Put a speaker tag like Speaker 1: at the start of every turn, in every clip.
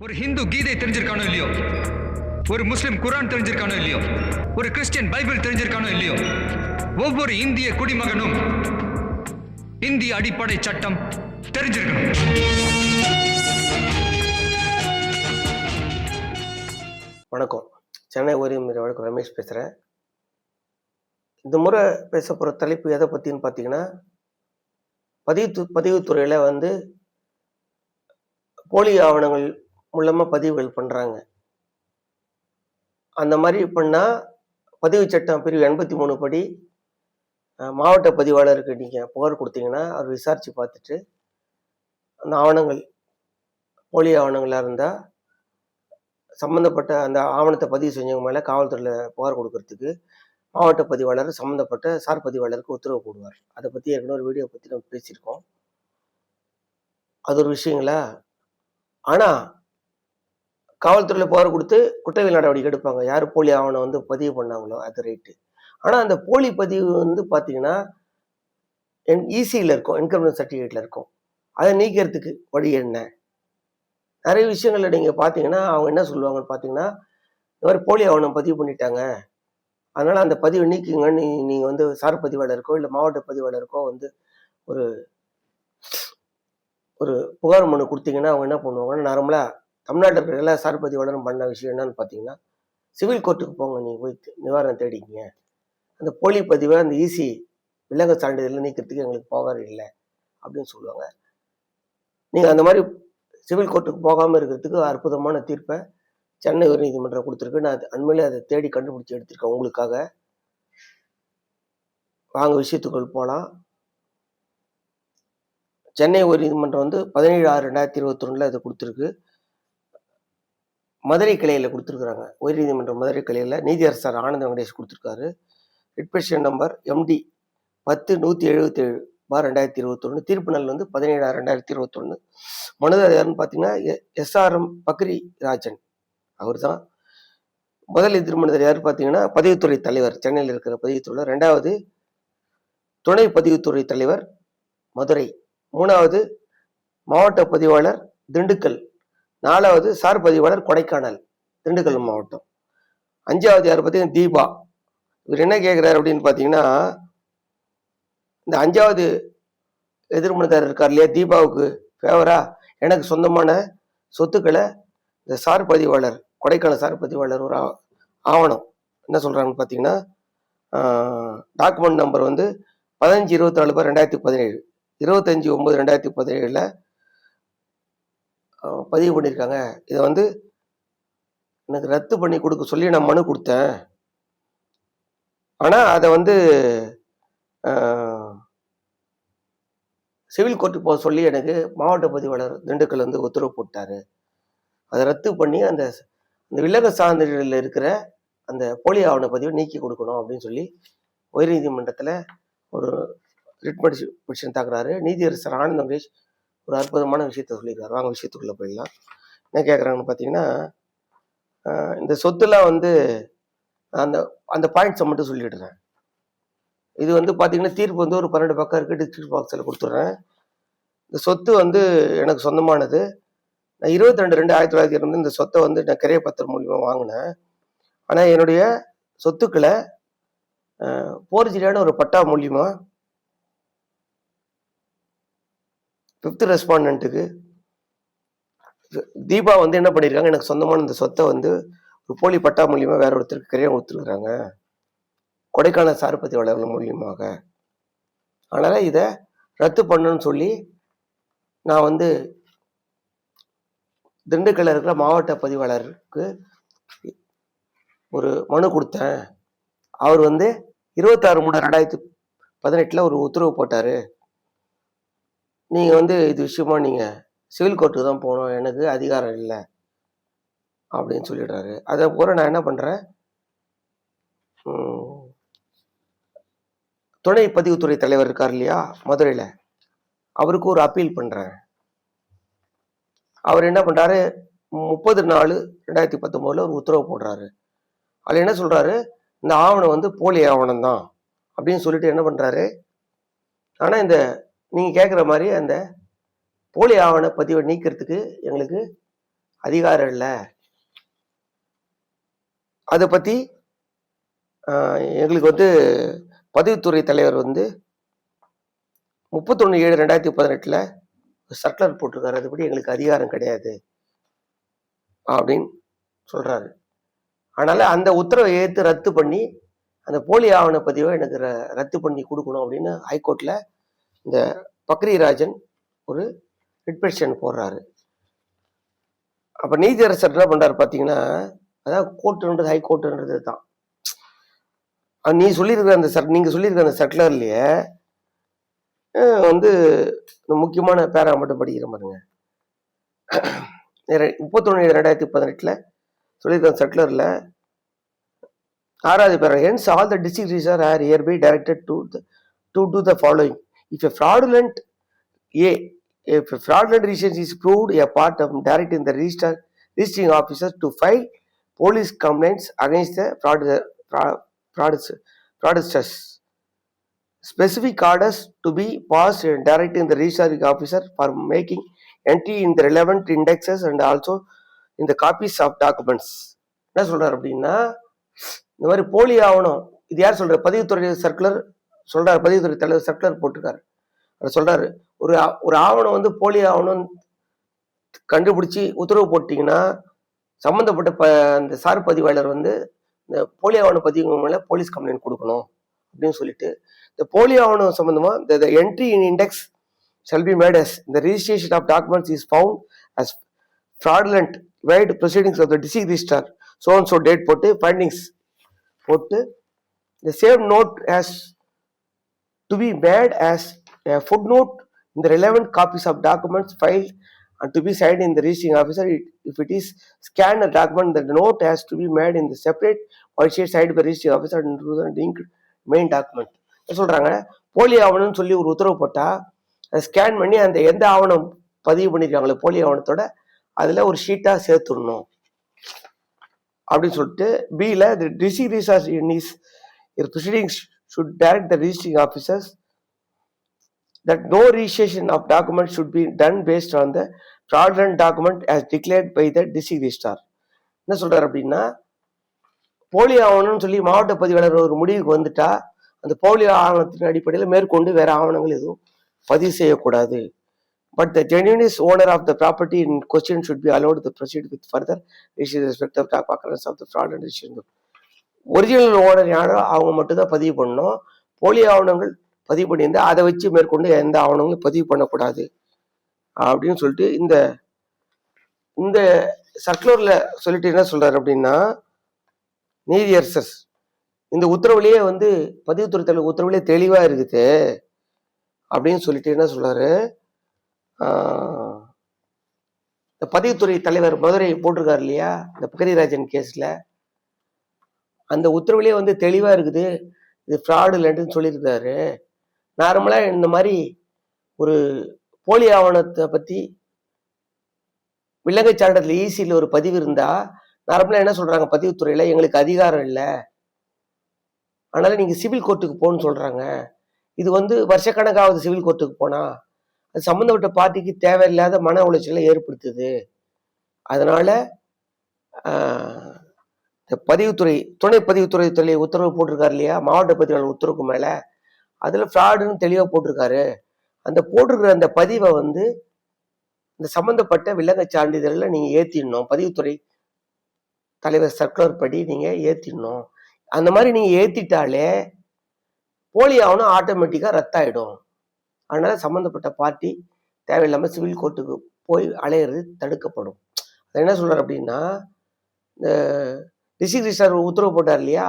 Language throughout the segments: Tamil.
Speaker 1: ஒரு ஹிந்து கீதை தெரிஞ்சிருக்கானோ இல்லையோ? ஒரு முஸ்லிம் குரான் தெரிஞ்சிருக்கானோ இல்லையோ? ஒரு கிறிஸ்டியன் பைபிள் தெரிஞ்சிருக்கானோ இல்லையோ? ஒவ்வொரு இந்திய குடிமகனும் இந்திய அடிப்படை சட்டம் தெரிஞ்சிருக்கணும்.
Speaker 2: வணக்கம். சென்னை ஓரியம் மீது வணக்கம் ரமேஷ் பேசுகிறேன் இந்த முறை பேச போகிற தலைப்பு எதை பற்றின்னு பார்த்தீங்கன்னா பதிவு பதிவுத்துறையில் வந்து போலி ஆவணங்கள் மூலமாக பதிவுகள் பண்ணுறாங்க அந்த மாதிரி பண்ணால் பதிவு சட்டம் பிரிவு எண்பத்தி மூணு படி மாவட்ட பதிவாளருக்கு நீங்கள் புகார் கொடுத்தீங்கன்னா அவர் விசாரித்து பார்த்துட்டு அந்த ஆவணங்கள் போலி ஆவணங்களாக இருந்தால் சம்மந்தப்பட்ட அந்த ஆவணத்தை பதிவு செஞ்சவங்க மேலே காவல்துறையில் புகார் கொடுக்கறதுக்கு மாவட்ட பதிவாளர் சம்மந்தப்பட்ட சார் பதிவாளருக்கு உத்தரவு போடுவார். அதை பற்றி ஏற்கனவே ஒரு வீடியோ பற்றி நம்ம பேசியிருக்கோம். அது ஒரு விஷயங்களா? ஆனால் காவல்துறையில் புகார் கொடுத்து குற்றவியல் நடவடிக்கை எடுப்பாங்க. யார் போலி ஆவணம் வந்து பதிவு பண்ணாங்களோ அது ரைட்டு ஆனால் அந்த போலி பதிவு வந்து பார்த்தீங்கன்னா என் இசியில் இருக்கும். இன்கம் சர்டிஃபிகேட்டில் இருக்கும். அதை நீக்கிறதுக்கு வழி என்ன? நிறைய விஷயங்கள்ல நீங்கள் பார்த்தீங்கன்னா அவங்க என்ன சொல்லுவாங்கன்னு பார்த்தீங்கன்னா இந்த மாதிரி போலி ஆவணம் பதிவு பண்ணிட்டாங்க. அதனால் அந்த பதிவை நீக்கிங்கன்னு நீங்கள் வந்து சார் பதிவாளருக்கோ இல்லை மாவட்ட பதிவாளருக்கோ வந்து ஒரு ஒரு புகார் மனு கொடுத்தீங்கன்னா அவங்க என்ன பண்ணுவாங்கன்னா நார்மலாக தமிழ்நாட்டில் இருக்கிற எல்லா சார் பதிவாளரும் பண்ண விஷயம் என்னன்னு பார்த்தீங்கன்னா சிவில் கோர்ட்டுக்கு போங்க நீங்கள் போய் நிவாரணம் தேடிக்கங்க. அந்த போலி பதிவை அந்த ஈசி விலங்கு சான்றிதழ் நீக்கிறதுக்கு எங்களுக்கு புகார் இல்லை அப்படின்னு சொல்லுவாங்க. நீங்கள் அந்த மாதிரி சிவில் கோர்ட்டுக்கு போகாமல் இருக்கிறதுக்கு அற்புதமான தீர்ப்பை சென்னை உயர்நீதிமன்றம் கொடுத்துருக்கு. நான் அது அண்மையிலே அதை தேடி கண்டுபிடிச்சி எடுத்திருக்கேன் உங்களுக்காக. வாங்க விஷயத்துக்குள் போகலாம் சென்னை உயர்நீதிமன்றம் வந்து பதினேழு ஆறு ரெண்டாயிரத்தி இருபத்தொன்னில் இதை கொடுத்துருக்கு. மதுரை கிளையில் கொடுத்துருக்குறாங்க. உயர்நீதிமன்ற மதுரை கிளையில் நீதியரசர் ஆனந்த வெங்கடேஷ் கொடுத்துருக்காரு. ரிட்பெஷன் நம்பர் எம்டி பத்து நூற்றி எழுபத்தேழு பார் ரெண்டாயிரத்தி இருபத்தொன்று தீர்ப்பு நாள் வந்து பதினேழு ரெண்டாயிரத்தி இருபத்தொன்று மனுதாரர் யாருன்னு பார்த்தீங்கன்னா எஸ்ஆர்எம் பக்ரி ராஜன். அவர் தான் முதல் எதிர்மனதர் யார் பார்த்தீங்கன்னா பதிவுத்துறை தலைவர். சென்னையில் இருக்கிற பதிவுத்துறை ரெண்டாவது துணை பதிவுத்துறை தலைவர் மதுரை. மூணாவது மாவட்ட பதிவாளர் திண்டுக்கல். நாலாவது சார் பதிவாளர் கொடைக்கானல் திண்டுக்கல் மாவட்டம். அஞ்சாவது யார் பார்த்தீங்கன்னா தீபா. இவர் என்ன கேட்குறாரு அப்படின்னு பார்த்தீங்கன்னா இந்த அஞ்சாவது எதிர்மனிதர் இருக்கார் இல்லையா தீபாவுக்கு ஃபேவரா எனக்கு சொந்தமான சொத்துக்களை இந்த சார் பதிவாளர் கொடைக்கானல் சார் பதிவாளர் ஒரு ஆவணம். என்ன சொல்கிறாங்கன்னு பார்த்தீங்கன்னா டாக்குமெண்ட் நம்பர் வந்து பதினஞ்சு இருபத்தி நாலு பார் ரெண்டாயிரத்தி பதினேழு. இருபத்தஞ்சி ஒம்பது ரெண்டாயிரத்தி பதினேழில் பதிவு பண்ணியிருக்காங்க இதை வந்து எனக்கு ரத்து பண்ணி கொடுக்க சொல்லி நான் மனு கொடுத்தேன். ஆனால் அதை வந்து சிவில் கோர்ட்டு போக சொல்லி எனக்கு மாவட்ட பதிவாளர் திண்டுக்கல் வந்து உத்தரவு போட்டாரு. அதை ரத்து பண்ணி அந்த அந்த வில்லக சான்றிதழில் இருக்கிற அந்த போலி ஆவண பதிவை நீக்கி கொடுக்கணும் அப்படின்னு சொல்லி உயர்நீதிமன்றத்தில் ஒரு ரிட் பெட்டிஷன் தாக்குறாரு. நீதியரசர் ஆனந்த் மகேஷ் ஒரு அற்புதமான விஷயத்த சொல்லியிருக்காரு. வாங்க விஷயத்துக்குள்ளே போயிடலாம். என்ன கேட்குறாங்கன்னு பார்த்தீங்கன்னா இந்த சொத்துலாம் வந்து அந்த அந்த பாயிண்ட்ஸை மட்டும் சொல்லிடுறேன். இது வந்து பார்த்தீங்கன்னா தீர்ப்பு வந்து ஒரு பன்னெண்டு பக்கம் இருக்குது டிஸ்கிரிப்ட் பாக்ஸில் கொடுத்துட்றேன். இந்த சொத்து வந்து எனக்கு சொந்தமானது. நான் இருபத்தி ரெண்டு ரெண்டு ஆயிரத்தி தொள்ளாயிரத்தி இருந்து இந்த சொத்தை வந்து நான் கிரைய பத்திரம் மூலியமாக வாங்கினேன். ஆனால் என்னுடைய சொத்துக்களை போர்ஜிரியான ஒரு பட்டா மூலியமாக ஃபிஃப்த் ரெஸ்பாண்டன்ட்டுக்கு தீபா வந்து என்ன பண்ணியிருக்காங்க எனக்கு சொந்தமான இந்த சொத்தை வந்து ஒரு போலி பட்டா மூலியமாக வேற ஒருத்தருக்கு கிரையம் கொடுத்துருக்குறாங்க. கொடைக்கானல் சார்பதி வளர்கள் மூலியமாக. அதனால் இதை ரத்து பண்ணணும்னு சொல்லி நான் வந்து திண்டுக்கல்ல இருக்கிற மாவட்ட பதிவாளருக்கு ஒரு மனு கொடுத்தேன். அவர் வந்து இருபத்தாறு மூணு ரெண்டாயிரத்தி பதினெட்டில் ஒரு உத்தரவு போட்டார். நீங்கள் வந்து இது விஷயமா நீங்கள் சிவில் கோர்ட்டுக்கு தான் போகணும். எனக்கு அதிகாரம் இல்லை. அப்படின்னு சொல்லிடுறாரு. அதை போகிற நான் என்ன பண்ணுறேன் துணை பதிவுத்துறை தலைவர் இருக்கார் இல்லையா? மதுரையில். அவருக்கு ஒரு அப்பீல் பண்ணுறேன் அவர் என்ன பண்ணுறாரு முப்பது நாலு ரெண்டாயிரத்தி பத்தொம்போதில் ஒரு உத்தரவு போடுறாரு. அதில் என்ன சொல்கிறாரு இந்த ஆவணம் வந்து போலி ஆவணம் தான் அப்படின்னு சொல்லிட்டு என்ன பண்ணுறாரு ஆனால் இந்த நீங்கள் கேட்குற மாதிரி அந்த போலி ஆவண பதிவை நீக்கிறதுக்கு எங்களுக்கு அதிகாரம் இல்லை. அதை பற்றி எங்களுக்கு வந்து பதிவுத்துறை தலைவர் வந்து முப்பத்தொன்று ஏழு ரெண்டாயிரத்தி பதினெட்டில் சர்க்குலர் போட்டிருக்காரு. அதுபடி எங்களுக்கு அதிகாரம் கிடையாது அப்படின்னு சொல்கிறாரு அதனால் அந்த உத்தரவை ஏற்று ரத்து பண்ணி அந்த போலி ஆவண பதிவை எனக்கு ர- ரத்து பண்ணி கொடுக்கணும் அப்படின்னு ஹைகோர்ட்டில் இந்த பக்ரிராஜன் ஒரு ரிட்பெஷன் போடுறாரு. அப்போ நீதியரசர் என்ன பண்ணுறாரு பார்த்தீங்கன்னா அதான் கோர்ட்டுன்றது ஹை கோர்ட்டுன்றது தான் நீ சொல்லியிருக்கிற அந்த சட் நீங்கள் சொல்லியிருக்கிற அந்த சர்க்குலர்லேயே வந்து முக்கியமான பேரா மட்டும் படிக்கிற பாருங்க. முப்பத்தொன்று ரெண்டாயிரத்தி பதினெட்டில் சொல்லியிருக்கிற சர்க்குலரில் ஆறாவது para hence all the district are are by directed to to to the following if a fraudulent a if a fraudulent registration is proved a part of directing the register registering officer to file police complaints against the fraud, fraud, fraudsters. fraudsters. Specific orders to be passed and directing the registering officer for making entry in the relevant indexes and also in the copies of documents. என்ன சொல்றாரு அப்படின்னா இந்த மாதிரி போலி ஆவணம் இது யார் சொல்ற பதிவுத்துறை சர்க்குலர் சொல்றாரு பதிவுத்துறை தலைவர் சர்க்குலர் போட்டிருக்காரு. அவர் சொல்றாரு ஒரு ஒரு ஆவணம் வந்து போலி ஆவணம் கண்டுபிடிச்சி உத்தரவு போட்டிங்கன்னா சம்மந்தப்பட்ட ப அந்த சார் பதிவாளர் வந்து இந்த போலி ஆவண பதிவு மேலே போலீஸ் கம்ப்ளைண்ட் கொடுக்கணும் அப்படின்னு சொல்லிட்டு இந்த போலி ஆவணம் சம்பந்தமா இந்த entry in index shall be made as the registration of documents is found as fraudulent proceedings proceedings of the district registrar so and so date போட்டு findings போட்டு the same note has to be made as a footnote in the relevant copies of documents filed and to be signed in the registering officer. It- If it is scanned a document, the note has to be made in the separate white sheet signed by registering officer and to the linked main document. என்ன சொல்றாங்க போலி ஆவணம்னு சொல்லி ஒரு உத்தரவு போட்டா அதை ஸ்கேன் பண்ணி அந்த எந்த ஆவணம் பதிவு பண்ணிருக்காங்களோ போலி ஆவணத்தோட அதுல ஒரு ஷீட்டா சேர்த்துடணும் அப்படின்னு சொல்லிட்டு பியில் the district registrar in is proceedings should direct the registering officers that no registration of document should be done based on the fraudulent document as declared by the district registrar என்ன சொல்றாரு அப்படின்னா போலி ஆவணம்னு சொல்லி மாவட்ட பதிவாளர் ஒரு முடிவுக்கு வந்துட்டா அந்த போலி ஆவணத்தின் அடிப்படையில் மேற்கொண்டு வேற ஆவணங்கள் எதுவும் பதிவு செய்யக்கூடாது but the genuine owner of the property in question should be allowed to proceed with further respect of doc of the fraud and original owner யாரோ அவங்க மட்டும்தான் பதிவு பண்ணணும். போலி ஆவணங்கள் பதிவு பண்ணியிருந்தால் அதை வச்சு மேற்கொண்டு எந்த ஆவணங்களும் பதிவு பண்ணக்கூடாது. அப்படின்னு சொல்லிட்டு இந்த இந்த சர்க்குலரில் சொல்லிட்டு என்ன சொல்கிறார் அப்படின்னா நீதியரசர் இந்த உத்தரவுலேயே வந்து பதிவுத்துறை தலைவர் உத்தரவுலேயே தெளிவாக இருக்குது. அப்படின்னு சொல்லிட்டு என்ன சொல்கிறாரு இந்த பதிவுத்துறை தலைவர் மதுரை போட்டிருக்காரு இல்லையா? இந்த புகரிராஜன் கேஸில். அந்த உத்தரவுலேயே வந்து தெளிவாக இருக்குது. இது ஃப்ராடு இல்லைன்னு சொல்லியிருக்காரு நார்மலாக இந்த மாதிரி ஒரு போலி ஆவணத்தை பற்றி விலங்கை சான்றதில் ஈசியில் ஒரு பதிவு இருந்தால் நார்மலாக என்ன சொல்கிறாங்க பதிவுத்துறையில் எங்களுக்கு அதிகாரம் இல்லை. அதனால் நீங்கள் சிவில் கோர்ட்டுக்கு போகணுன்னு சொல்கிறாங்க இது வந்து வருஷக்கணக்காவது சிவில் கோர்ட்டுக்கு போனால் அது சம்மந்தப்பட்ட பார்ட்டிக்கு தேவையில்லாத மன உளைச்சலை ஏற்படுத்துது. அதனால் இந்த பதிவுத்துறை துணை பதிவுத்துறை துறை உத்தரவு போட்டிருக்காரு இல்லையா? மாவட்ட பதிவாளர் உத்தரவுக்கு மேலே. அதில் ஃப்ராடுன்னு தெளிவாக போட்டிருக்காரு. அந்த போட்டிருக்கிற அந்த பதிவை வந்து இந்த சம்மந்தப்பட்ட விலங்க சான்றிதழில் நீங்கள் ஏற்றிடணும் பதிவுத்துறை தலைவர் சர்க்குலர் படி நீங்கள் ஏற்றிடணும் அந்த மாதிரி நீங்கள் ஏற்றிட்டாலே போலி ஆவணம் ஆட்டோமேட்டிக்காக ரத்தாயிடும். அதனால் சம்மந்தப்பட்ட பார்ட்டி தேவையில்லாமல் சிவில் கோர்ட்டுக்கு போய் அலையிறது தடுக்கப்படும். அது என்ன சொல்கிறார் அப்படின்னா இந்த டிஸ்ட்ரிக்ட் ரிஜிஸ்டர் உத்தரவு போட்டார் இல்லையா?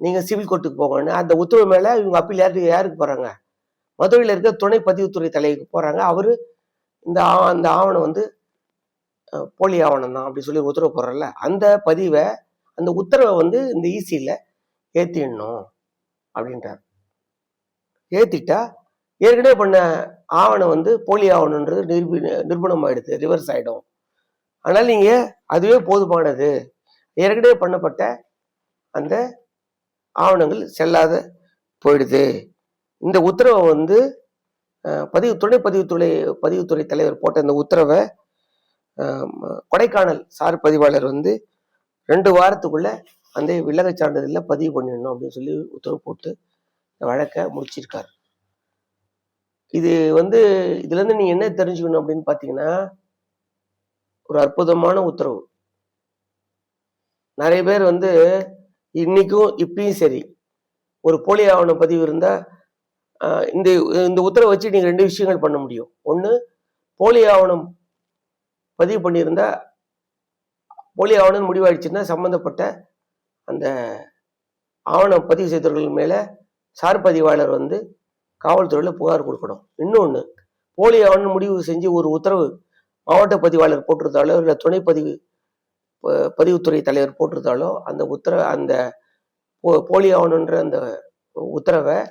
Speaker 2: நீங்கள் சிவில் கோர்ட்டுக்கு போகணும்னு அந்த உத்தரவு மேலே இவங்க அப்பீல் யாருக்கு யாருக்கு போகிறாங்க மதுரையில் இருக்க துணை பதிவுத்துறை தலைவருக்கு போகிறாங்க அவர் இந்த ஆ- அந்த ஆவணம் வந்து போலி ஆவணம் தான் அப்படி சொல்லி உத்தரவு போடுறல அந்த பதிவை அந்த உத்தரவை வந்து இந்த ஈசியில் ஏற்றிடணும் அப்படின்றார். ஏற்றிட்டா ஏற்கனவே பண்ண ஆவணம் வந்து போலி ஆவணன்றது நிரூபி நிரூபணம் ஆகிடுது ரிவர்ஸ் ஆகிடும் அதனால் நீங்கள் அதுவே போதுமானது. ஏற்கனவே பண்ணப்பட்ட அந்த ஆவணங்கள் செல்லாத போயிடுது. இந்த உத்தரவை வந்து பதிவு துணை பதிவுத்துறை பதிவுத்துறை தலைவர் போட்ட இந்த உத்தரவை கொடைக்கானல் சார் பதிவாளர் வந்து ரெண்டு வாரத்துக்குள்ள அந்த விலகச் சான்றிதழில் பதிவு பண்ணிடணும் அப்படின்னு சொல்லி உத்தரவு போட்டு இந்த வழக்கை முடிச்சிருக்காரு. இது வந்து இதுலேருந்து நீங்கள் என்ன தெரிஞ்சுக்கணும் அப்படின்னு பார்த்தீங்கன்னா ஒரு அற்புதமான உத்தரவு. நிறைய பேர் வந்து இன்னைக்கும் இப்பயும் சரி. ஒரு போலி ஆவண பதிவு இருந்தால் இந்த இந்த உத்தரவை வச்சு நீங்கள் ரெண்டு விஷயங்கள் பண்ண முடியும். ஒன்று போலி ஆவணம் பதிவு பண்ணியிருந்தா போலி ஆவணம் முடிவாயிடுச்சுன்னா சம்மந்தப்பட்ட அந்த ஆவணம் பதிவு செய்தவர்கள் மேலே சார் பதிவாளர் வந்து காவல்துறையில் புகார் கொடுக்கணும். இன்னொன்று போலி ஆவணம் முடிவு செஞ்சு ஒரு உத்தரவு மாவட்ட பதிவாளர் போட்டிருந்தாலோ இல்லை துணை பதிவு பதிவுத்துறை தலைவர் போட்டிருந்தாலோ அந்த உத்தரவு அந்த போ- போலி ஆவணன்ற அந்த உத்தரவை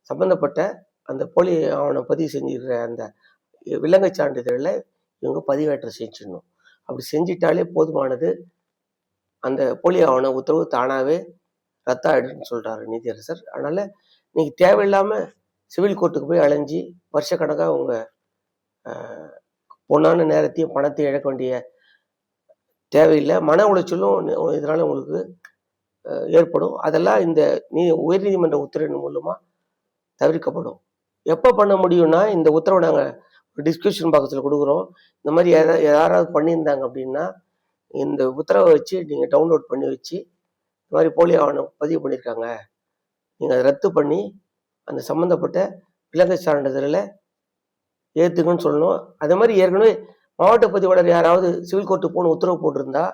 Speaker 2: சம்பந்தப்பட்ட அந்த போலி ஆவணம் பதிவு செஞ்சிருக்கிற அந்த விலங்கு சான்றிதழில் இவங்க பதிவேற்றம் செஞ்சிடணும். அப்படி செஞ்சிட்டாலே போதுமானது அந்த போலி ஆவண உத்தரவு தானாகவே ரத்தாயிடுன்னு சொல்கிறாரு நீதியரசர். அதனால் நீங்கள் தேவையில்லாமல் சிவில் கோர்ட்டுக்கு போய் அலைஞ்சி வருஷக்கணக்காக உங்கள் பொண்ணான நேரத்தையும் பணத்தையும் இழக்க வேண்டிய தேவையில்லை மன உளைச்சலும் இதனால் உங்களுக்கு ஏற்படும். அதெல்லாம் இந்த நீ உயர்நீதிமன்ற உத்தரவின் மூலமாக தவிர்க்கப்படும். எப்போ பண்ண முடியும்னா இந்த உத்தரவை நாங்கள் டிஸ்கிரிப்ஷன் பாக்ஸில் கொடுக்குறோம். இந்த மாதிரி எதா யாராவது பண்ணியிருந்தாங்க அப்படின்னா இந்த உத்தரவை வச்சு நீங்கள் டவுன்லோட் பண்ணி வச்சு இந்த மாதிரி போலி ஆவணம் பதிவு பண்ணியிருக்காங்க. நீங்கள் அதை ரத்து பண்ணி அந்த சம்மந்தப்பட்ட விலங்கு சான்றிதழில் ஏற்றுக்குன்னு சொல்லணும். அதே மாதிரி ஏற்கனவே மாவட்ட பதிவாளர் யாராவது சிவில் கோர்ட்டு போன உத்தரவு போட்டிருந்தா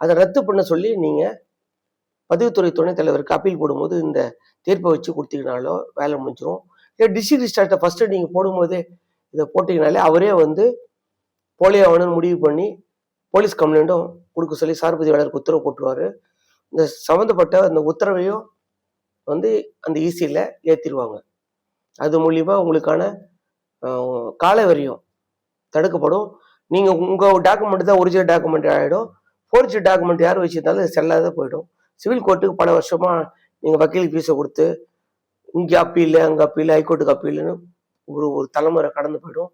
Speaker 2: அதை ரத்து பண்ண சொல்லி நீங்கள் பதிவுத்துறை துணைத் தலைவருக்கு அப்பீல் போடும்போது இந்த தீர்ப்பை வச்சு கொடுத்தீங்கனாலோ வேலை முடிஞ்சிடும் இல்லை டிஸ்ட்ரிக்ட் ரிஜிஸ்ட்ரார்ட்ட ஃபஸ்ட்டு நீங்கள் போடும்போதே இதை போட்டிங்கனாலே அவரே வந்து போலி ஆவணம் முடிவு பண்ணி போலீஸ் கம்ப்ளைண்ட்டும் கொடுக்க சொல்லி சார் பதிவாளருக்கு உத்தரவு போட்டுருவாரு. இந்த சம்மந்தப்பட்ட அந்த உத்தரவையும் வந்து அந்த ஈஸியில் ஏற்றிடுவாங்க அது மூலிமா உங்களுக்கான அஹ், கால வரியும் தடுக்கப்படும். நீங்கள் உங்கள் டாக்குமெண்ட் தான் ஒரிஜினல் டாக்குமெண்ட் ஆகிடும் ஃபோர்ஜி டாக்குமெண்ட் யார் வச்சிருந்தாலும் செல்லாத போயிடும். சிவில் கோர்ட்டுக்கு பல வருஷமாக நீங்கள் வக்கீல் ஃபீஸை கொடுத்து இங்கே அப்பீல் அங்கே அப்பீல் ஹைகோர்ட்டுக்கு அப்பீல்னு ஒரு ஒரு தலைமுறை கடந்து போயிடும்.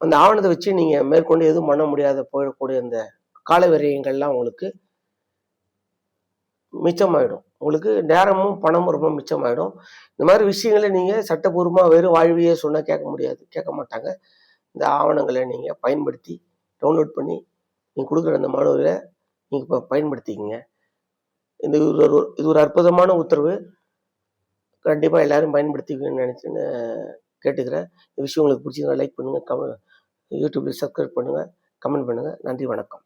Speaker 2: அந்த ஆவணத்தை வச்சு நீங்கள் மேற்கொண்டு எதுவும் பண்ண முடியாத போயிடக்கூடிய அந்த கால விரயங்கள்லாம் உங்களுக்கு மிச்சமாயிடும். உங்களுக்கு நேரமும் பணமும் ரொம்ப மிச்சமாயிடும். இந்த மாதிரி விஷயங்களை நீங்கள் சட்டபூர்வமாக வெறும் வாழ்வியே சொன்னால் கேட்க முடியாது. கேட்க மாட்டாங்க. இந்த ஆவணங்களை நீங்கள் பயன்படுத்தி டவுன்லோட் பண்ணி நீங்கள் கொடுக்குற அந்த மாணவர்களை நீங்கள் இப்போ பயன்படுத்திக்கங்க. இந்த இது ஒரு இது ஒரு அற்புதமான உத்தரவு. கண்டிப்பாக எல்லாரும் பயன்படுத்திக்கணும்னு நினச்சின்னு கேட்டுக்கிறேன். இந்த விஷயம் உங்களுக்கு பிடிச்சிருந்தா லைக் பண்ணுங்கள் கம யூடியூப்பில் சப்ஸ்கிரைப் பண்ணுங்கள் கமெண்ட் பண்ணுங்கள் நன்றி வணக்கம்.